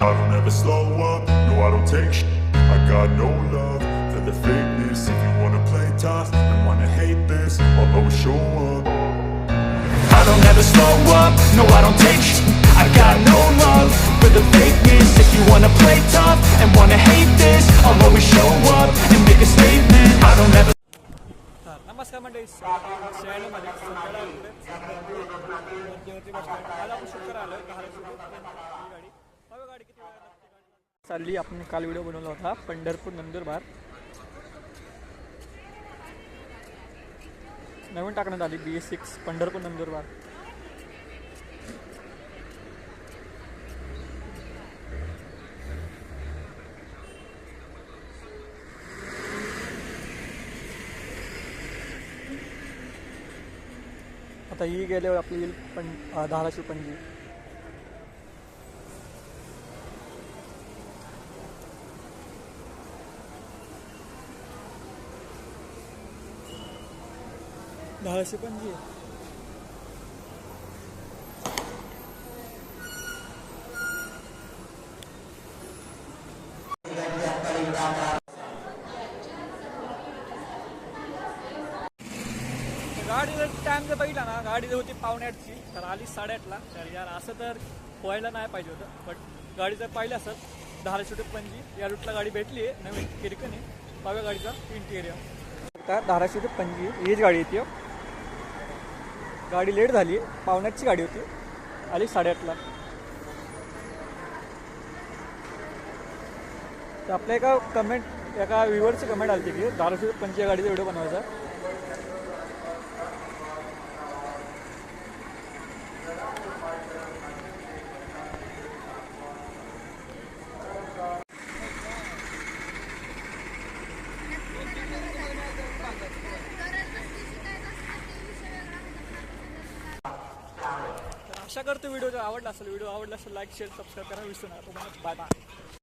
I don't ever slow up, no I don't take sh- I got no love for the fakeness If you wanna play tough and wanna hate this I'll always show up I don't ever slow up, no I don't take sh- I got no love for the fakeness If you wanna play tough and wanna hate this I'll always show up and make a statement I don't ever हा, नमस्कार मंडळी शहरामध्ये सुंदर आहे पुढे. मध्यवर्ती bus stand. आज आपण शुक्र आलोय धाराशिव चालली आपण काल व्हिडिओ बनवला होता पंढरपूर नंदुरबार. नवीन टाकण्यात आली B S six Pandharpur Nandurbar. आता ही गेल्यावर आपली येईल पण धाराशिव पणजी. धाराशिव पणजी आहे. गाडी जर टाइम जर बघितला ना गाडी जर होती पावणे तर आली साडेआठला. तर यार असं तर व्हायला नाही पाहिजे होतं. बट गाडी जर पाहिलं असत धाराशिव ते पणजी या रूटला गाडी भेटली आहे नवीन किरकणी बघा गाडीचा इंटिरियर आता धाराशिव ते पणजी हीच गाडी येते हो. गाडी लेट झाली. पावण्याची गाडी होती. आली साडेआठला. तर आपल्या एका कमेंट एका व्ह्युअरची कमेंट आली होती की धाराशिव ते या गाडीचा व्हिडिओ बनवायचा तर आशा करतो व्हिडिओ जर आवडला असेल व्हिडिओ आवडला असेल लाईक शेअर सबस्क्राईब करा विसरू नका. तुम्हाला बाय बाय